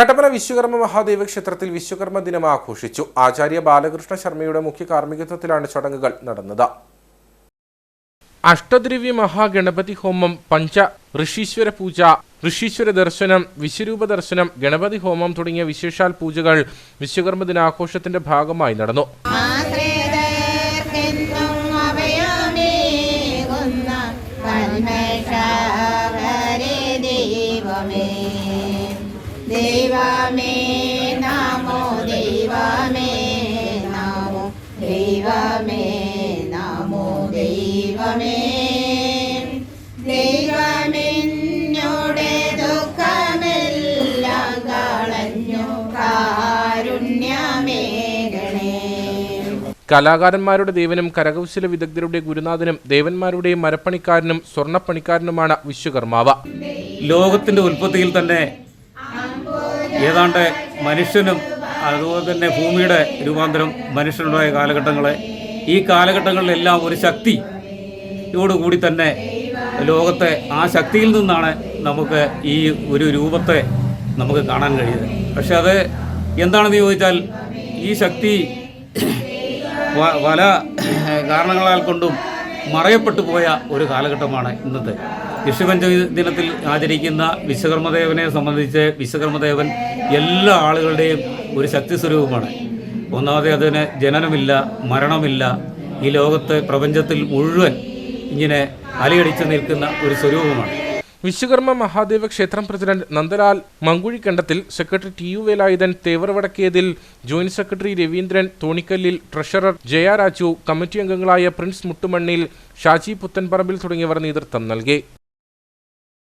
കട്ടപ്പന വിശ്വകർമ്മ മഹാദേവ ക്ഷേത്രത്തിൽ വിശ്വകർമ്മ ദിനം ആഘോഷിച്ചു. ആചാര്യ ബാലകൃഷ്ണ ശർമ്മയുടെ മുഖ്യ കാർമ്മികത്വത്തിലാണ് ചടങ്ങുകൾ നടന്നത്. അഷ്ടദ്രവ്യ മഹാഗണപതി ഹോമം പഞ്ച ഋഷീശ്വര പൂജ ഋഷീശ്വര ദർശനം വിശ്വരൂപ ദർശനം ഗണപതി ഹോമം തുടങ്ങിയ വിശേഷാൽ പൂജകൾ വിശ്വകർമ്മ ദിനാഘോഷത്തിന്റെ ഭാഗമായി നടന്നു. ആശ്രിതർക്കെന്നും ദൈവമേ നാമോ ദൈവമേ നാമോ ദൈവമേ നാമോ ദൈവമേ. ദൈവമെന്നോടെ ദുഃഖമെല്ലാം കളഞ്ഞു കാരുണ്യമേകണേ കലാകാരന്മാരുടെ ദേവനും കരകൗശല വിദഗ്ധരുടെ ഗുരുനാഥനും ദേവന്മാരുടെയും മരപ്പണിക്കാരനും സ്വർണപ്പണിക്കാരനുമാണ് വിശ്വകർമാവ്. ലോകത്തിന്റെ ഉൽപ്പത്തിയിൽ തന്നെ ഏതാണ്ട് മനുഷ്യനും അതുപോലെ തന്നെ ഭൂമിയുടെ രൂപാന്തരം മനുഷ്യനുണ്ടായ കാലഘട്ടങ്ങളെ ഈ കാലഘട്ടങ്ങളിലെല്ലാം ഒരു ശക്തി ഇതോടുകൂടി തന്നെ ലോകത്തെ ആ ശക്തിയിൽ നിന്നാണ് നമുക്ക് ഈ ഒരു രൂപത്തെ നമുക്ക് കാണാൻ കഴിയുന്നത്. പക്ഷെ അത് എന്താണെന്ന് ചോദിച്ചാൽ ഈ ശക്തി പല കാരണങ്ങളാൽ കൊണ്ടും മറയപ്പെട്ടു പോയ ഒരു കാലഘട്ടമാണ് ഇന്നത്തെ. വിഷുപഞ്ചമി ദിനത്തിൽ ആചരിക്കുന്ന വിശ്വകർമ്മദേവനെ സംബന്ധിച്ച് വിശ്വകർമ്മദേവൻ എല്ലാ ആളുകളുടെയും ഒരു ശക്തി സ്വരൂപമാണ് ഒന്നാമത് അതിന് ജനനമില്ല മരണമില്ല. ഈ ലോകത്ത് പ്രപഞ്ചത്തിൽ മുഴുവൻ ഇങ്ങനെ അലയടിച്ചു നിൽക്കുന്ന ഒരു സ്വരൂപമാണ്. വിശ്വകർമ്മ മഹാദേവ ക്ഷേത്രം president Nandalal Mankuzhikandathil secretary T U Velayudhan Thevaravadakkiyathil joint secretary Raveendran Thonikkallil treasurer Jaya Raju committee അംഗങ്ങളായ പ്രിൻസ് മുട്ടുമണ്ണിൽ ഷാജി പുത്തൻപറമ്പിൽ തുടങ്ങിയവർ നേതൃത്വം നൽകി.